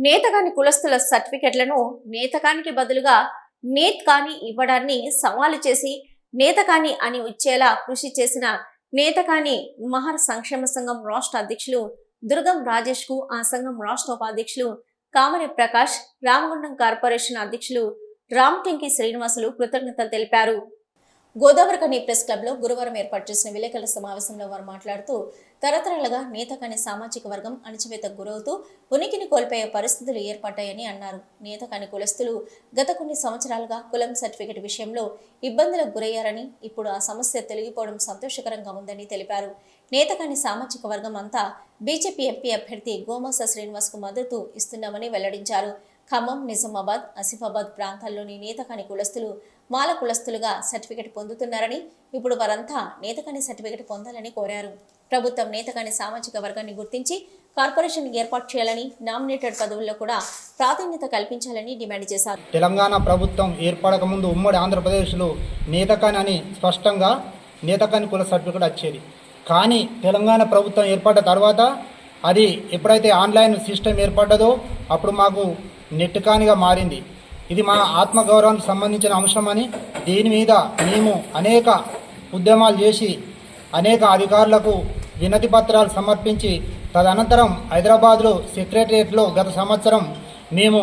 నేతకాని కులస్తుల సర్టిఫికెట్లను నేతకానికి బదులుగా నేత్ కాని ఇవ్వడాన్ని సవాలు చేసి నేతకాని అని వచ్చేలా కృషి చేసిన నేతకాని మహర్ సంక్షేమ సంఘం రాష్ట్ర అధ్యక్షులు దుర్గం రాజేష్కు ఆ సంఘం రాష్ట్ర ఉపాధ్యక్షులు కామరి ప్రకాష్ రామగుండం కార్పొరేషన్ అధ్యక్షులు రామ్టెంకి శ్రీనివాసులు కృతజ్ఞతలు తెలిపారు. గోదావరికని ప్రెస్ క్లబ్లో గురువారం ఏర్పాటు చేసిన విలేకరుల సమావేశంలో వారు మాట్లాడుతూ తరతరాలుగా నేతకాని సామాజిక వర్గం అణచివేతకు గురవుతూ ఉనికిని కోల్పోయే పరిస్థితులు ఏర్పడ్డాయని అన్నారు. నేతకాని కులస్తులు గత కొన్ని సంవత్సరాలుగా కులం సర్టిఫికెట్ విషయంలో ఇబ్బందులకు గురయ్యారని ఇప్పుడు ఆ సమస్య తొలగిపోవడం సంతోషకరంగా ఉందని తెలిపారు. నేతకాని సామాజిక వర్గం అంతా బీజేపీ ఎంపీ అభ్యర్థి గోమాస శ్రీనివాస్కు మద్దతు ఇస్తున్నామని వెల్లడించారు. ఖమ్మం నిజామాబాద్ ఆసిఫాబాద్ ప్రాంతాల్లోని నేతకాని కులస్తులు మాల కులస్తులుగా సర్టిఫికెట్ పొందుతున్నారని ఇప్పుడు వారంతా నేతకాని సర్టిఫికెట్ పొందాలని కోరారు. ప్రభుత్వం నేతకాని సామాజిక వర్గాన్ని గుర్తించి కార్పొరేషన్ ఏర్పాటు చేయాలని నామినేటెడ్ పదవుల్లో కూడా ప్రాధాన్యత కల్పించాలని డిమాండ్ చేశారు. తెలంగాణ ప్రభుత్వం ఏర్పడక ముందు ఉమ్మడి ఆంధ్రప్రదేశ్లో నేతకాని అని స్పష్టంగా నేతకాని కుల సర్టిఫికెట్ వచ్చేది. కానీ తెలంగాణ ప్రభుత్వం ఏర్పడ్డ తర్వాత అది ఎప్పుడైతే ఆన్లైన్ సిస్టమ్ ఏర్పడ్డదో అప్పుడు మాకు నెట్టుకానిగా మారింది. ఇది మన ఆత్మగౌరవానికి సంబంధించిన అంశమని దీని మీద మేము అనేక ఉద్యమాలు చేసి అనేక అధికారులకు వినతి పత్రాలు సమర్పించి తదనంతరం హైదరాబాద్లో సెక్రటరియట్లో గత సంవత్సరం మేము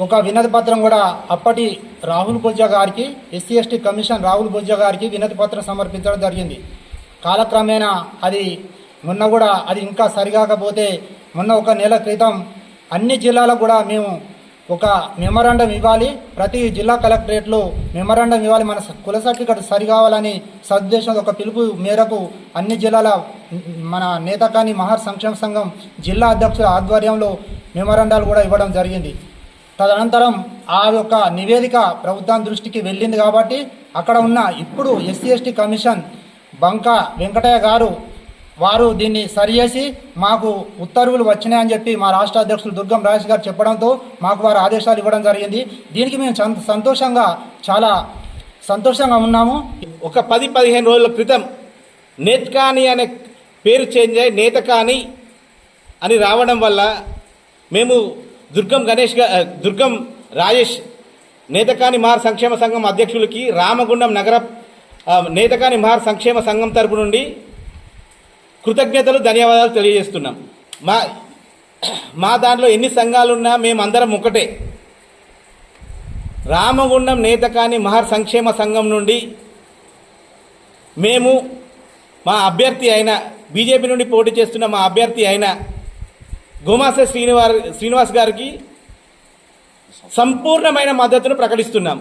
ఒక వినతి పత్రం కూడా అప్పటి రాహుల్ బొజ్జా గారికి SC ST commission Rahul Bojja గారికి వినతి పత్రం సమర్పించడం జరిగింది. కాలక్రమేణా అది మొన్న కూడా అది ఇంకా సరిగాకపోతే మొన్న ఒక నెల క్రితం అన్ని జిల్లాలకు కూడా మేము ఒక మెమరాండం ఇవ్వాలి. ప్రతి జిల్లా కలెక్టరేట్లో మెమరాండం ఇవ్వాలి. మన కుల సర్టిఫికెట్ సరికావాలని సదుద్దేశంతో ఒక పిలుపు మేరకు అన్ని జిల్లాల మన నేతకాని మహా సంక్షేమ సంఘం జిల్లా అధ్యక్షుల ఆధ్వర్యంలో మెమరాండాలు కూడా ఇవ్వడం జరిగింది. తదనంతరం ఆ యొక్క నివేదిక ప్రభుత్వం దృష్టికి వెళ్ళింది కాబట్టి అక్కడ ఉన్న ఇప్పుడు ఎస్సీ ఎస్టీ కమిషన్ బంక వెంకటయ్య గారు వారు దీన్ని సరిచేసి మాకు ఉత్తర్వులు వచ్చినాయని చెప్పి మా రాష్ట్ర అధ్యక్షులు దుర్గం రాజేష్ గారు చెప్పడంతో మాకు వారు ఆదేశాలు ఇవ్వడం జరిగింది. దీనికి మేము సంతోషంగా చాలా సంతోషంగా ఉన్నాము. ఒక పది పదిహేను రోజుల క్రితం నేత్కాని అనే పేరు చేంజ్ అయ్యి నేతకాని అని రావడం వల్ల మేము దుర్గం గణేష్ దుర్గం రాజేష్ నేతకాని మహార్ సంక్షేమ సంఘం అధ్యక్షులకి రామగుండం నగర నేతకాని మహార్ సంక్షేమ సంఘం తరపు నుండి కృతజ్ఞతలు ధన్యవాదాలు తెలియజేస్తున్నాం. మా మా దాంట్లో ఎన్ని సంఘాలున్నా మేమందరం ఒకటే. రామగుండం నేతకాని మహర్ సంక్షేమ సంఘం నుండి మేము మా అభ్యర్థి అయిన బీజేపీ నుండి పోటీ చేస్తున్న మా అభ్యర్థి అయిన గోమాస శ్రీనివాస్ శ్రీనివాస్ గారికి సంపూర్ణమైన మద్దతును ప్రకటిస్తున్నాం.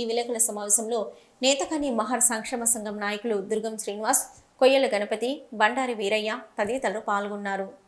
ఈ విలేకరుల సమావేశంలో నేతకాని మహర్ సంక్షేమ సంఘం నాయకులు దుర్గం శ్రీనివాస్ కొయ్యల గణపతి బండారి వీరయ్య తదితరులు పాల్గొన్నారు.